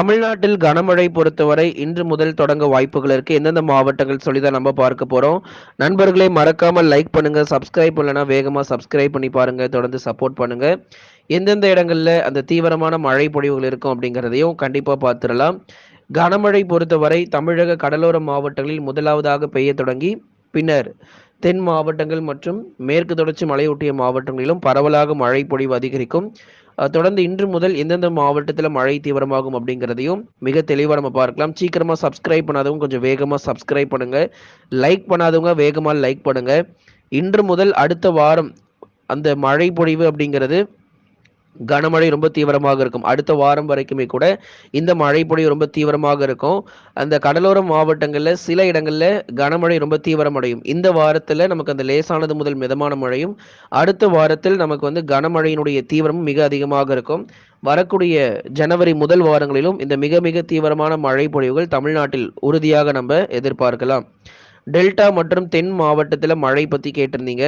தமிழ்நாட்டில் கனமழை பொறுத்தவரை இன்று முதல் தொடங்க வாய்ப்புகள் இருக்கு. எந்தெந்த மாவட்டங்கள் சொல்லி தான் நம்ம பார்க்க போறோம். நண்பர்களே மறக்காம லைக் பண்ணுங்க சப்ஸ்கிரைப் பண்ணலனா வேகமா சப்ஸ்கிரைப் பண்ணி பாருங்க. தொடர்ந்து சப்போர்ட் பண்ணுங்க. எந்தெந்த இடங்கள்ல அந்த தீவிரமான மழை பொழிவுகள் இருக்கும் அப்படிங்கிறதையும் கண்டிப்பா பார்த்துடலாம். கனமழை பொறுத்தவரை தமிழக கடலோர மாவட்டங்களில் முதலாவதாக பெய்ய தொடங்கி பின்னர் தென் மாவட்டங்கள் மற்றும் மேற்கு தொடர்ச்சி மலையொட்டிய மாவட்டங்களிலும் பரவலாக மழை பொழிவு அதிகரிக்கும். தொடர்ந்து இன்று முதல் எந்தெந்த மாவட்டத்தில் மழை தீவிரமாகும் அப்படிங்கிறதையும் மிக தெளிவாக நம்ம பார்க்கலாம். சீக்கிரமாக சப்ஸ்கிரைப் பண்ணாதவங்க கொஞ்சம் வேகமாக சப்ஸ்கிரைப் பண்ணுங்கள் லைக் பண்ணாதவங்க வேகமாக லைக் பண்ணுங்கள் இன்று முதல் அடுத்த வாரம் அந்த மழை பொழிவு அப்படிங்கிறது கனமழை ரொம்ப தீவிரமாக இருக்கும். அடுத்த வாரம் வரைக்குமே கூட இந்த மழை பொழிவு ரொம்ப தீவிரமாக இருக்கும். அந்த கடலோர மாவட்டங்களில் சில இடங்களில் கனமழை ரொம்ப தீவிரமடையும். இந்த வாரத்தில் நமக்கு அந்த லேசானது முதல் மிதமான மழையும் அடுத்த வாரத்தில் நமக்கு வந்து கனமழையினுடைய தீவிரமும் மிக அதிகமாக இருக்கும். வரக்கூடிய ஜனவரி முதல் வாரங்களிலும் இந்த மிக மிக தீவிரமான மழை பொழிவுகள் தமிழ்நாட்டில் உறுதியாக நம்ம எதிர்பார்க்கலாம். டெல்டா மற்றும் தென் மாவட்டத்தில் மழை பற்றி கேட்டிருந்தீங்க.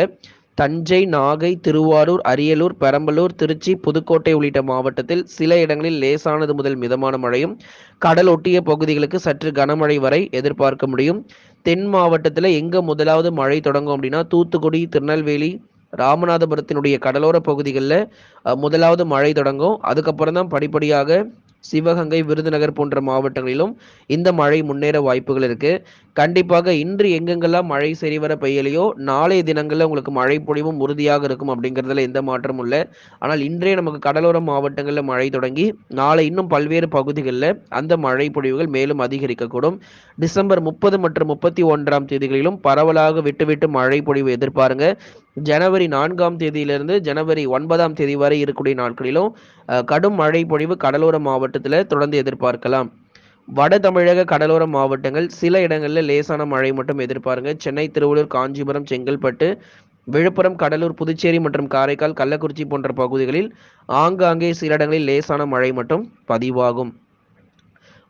தஞ்சை நாகை திருவாரூர் அரியலூர் பெரம்பலூர் திருச்சி புதுக்கோட்டை உள்ளிட்ட மாவட்டத்தில் சில இடங்களில் லேசானது முதல் மிதமான மழையும் கடல் ஒட்டிய பகுதிகளுக்கு சற்று கனமழை வரை எதிர்பார்க்க முடியும். தென் மாவட்டத்தில் எங்கே முதலாவது மழை தொடங்கும் அப்படின்னா தூத்துக்குடி திருநெல்வேலி ராமநாதபுரத்தினுடைய கடலோர பகுதிகளில் முதலாவது மழை தொடங்கும். அதுக்கப்புறம் தான் படிப்படியாக சிவகங்கை விருதுநகர் போன்ற மாவட்டங்களிலும் இந்த மழை முன்னேற வாய்ப்புகள் இருக்கு. கண்டிப்பாக இன்று எங்கெங்கெல்லாம் மழை சரிவர பெய்யலையோ நாளைய தினங்களில் உங்களுக்கு மழை பொழிவும் உறுதியாக இருக்கும் அப்படிங்கிறதுல எந்த மாற்றமும் இல்லை. ஆனால் இன்றே நமக்கு கடலோர மாவட்டங்களில் மழை தொடங்கி நாளை இன்னும் பல்வேறு பகுதிகளில் அந்த மழை பொழிவுகள் மேலும் அதிகரிக்கக்கூடும். டிசம்பர் முப்பது மற்றும் முப்பத்தி ஒன்றாம் தேதிகளிலும் பரவலாக விட்டு விட்டு மழை பொழிவு எதிர்பாருங்க. ஜனவரி நான்காம் தேதியிலிருந்து ஜனவரி ஒன்பதாம் தேதி வரை இருக்கக்கூடிய நாட்களிலும் கடும் மழை பொழிவு கடலோர மாவட்டத்தில் தொடர்ந்து எதிர்பார்க்கலாம். வட தமிழக கடலோர மாவட்டங்கள் சில இடங்களில் லேசான மழை மட்டும் எதிர்பாருங்க. சென்னை திருவள்ளூர் காஞ்சிபுரம் செங்கல்பட்டு விழுப்புரம் கடலூர் புதுச்சேரி மற்றும் காரைக்கால் கள்ளக்குறிச்சி போன்ற பகுதிகளில் ஆங்காங்கே சில இடங்களில் லேசான மழை மட்டும் பதிவாகும்.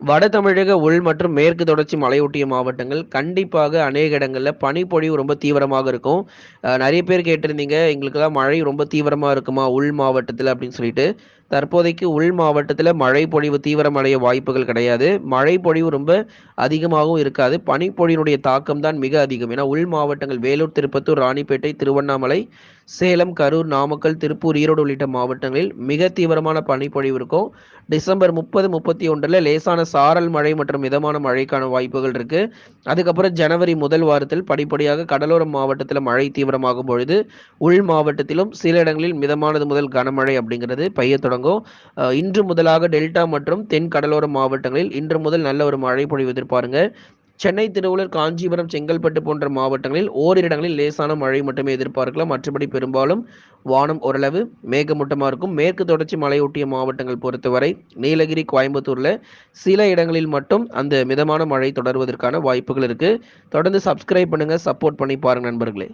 வட தமிழக உள் மற்றும் மேற்கு தொடர்ச்சி மலையொட்டிய மாவட்டங்கள் கண்டிப்பாக அநேக இடங்களில் பனிப்பொழிவு ரொம்ப தீவிரமாக இருக்கும். நிறைய பேர் கேட்டிருந்தீங்க எங்களுக்கெல்லாம் மழை ரொம்ப தீவிரமாக இருக்குமா உள் மாவட்டத்தில் அப்படின்னு சொல்லிட்டு. தற்போதைக்கு உள் மாவட்டத்தில் மழை பொழிவு தீவிரமடைய வாய்ப்புகள் கிடையாது. மழை பொழிவு ரொம்ப அதிகமாகவும் இருக்காது. பனிப்பொழிவினுடைய தாக்கம் தான் மிக அதிகம். ஏன்னா உள் மாவட்டங்கள் வேலூர் திருப்பத்தூர் ராணிப்பேட்டை திருவண்ணாமலை சேலம் கரூர் நாமக்கல் திருப்பூர் ஈரோடு உள்ளிட்ட மாவட்டங்களில் மிக தீவிரமான பனிப்பொழிவு இருக்கும். டிசம்பர் முப்பது முப்பத்தி ஒன்றில் லேசான சாரல் மழை மற்றும் மிதமான மழைக்கான வாய்ப்புகள் இருக்கு. அதுக்கப்புறம் ஜனவரி முதல் வாரத்தில் படிப்படியாக கடலோர மாவட்டத்தில் மழை தீவிரமாகும் பொழுது உள் மாவட்டத்திலும் சில இடங்களில் மிதமானது முதல் கனமழை அப்படிங்கிறது பெய்ய தொடங்கும். வழங்கும் இன்று முதலாக டெல்டா மற்றும் தென் கடலோர மாவட்டங்களில் இன்று முதல் நல்ல ஒரு மழை பொழிவு எதிர்பாருங்க. சென்னை திருவள்ளூர் காஞ்சிபுரம் செங்கல்பட்டு போன்ற மாவட்டங்களில் ஓரிரு இடங்களில் லேசான மழை மட்டுமே எதிர்பார்க்கலாம். மற்றபடி பெரும்பாலும் வானம் ஓரளவு மேகமூட்டமாக இருக்கும். மேற்கு தொடர்ச்சி மலையொட்டிய மாவட்டங்கள் பொறுத்தவரை நீலகிரி கோயம்புத்தூரில் சில இடங்களில் மட்டும் அந்த மிதமான மழை தொடர்வதற்கான வாய்ப்புகள் இருக்குது தொடர்ந்து சப்ஸ்கிரைப் பண்ணுங்கள் சப்போர்ட் பண்ணி பாருங்கள் நண்பர்களே.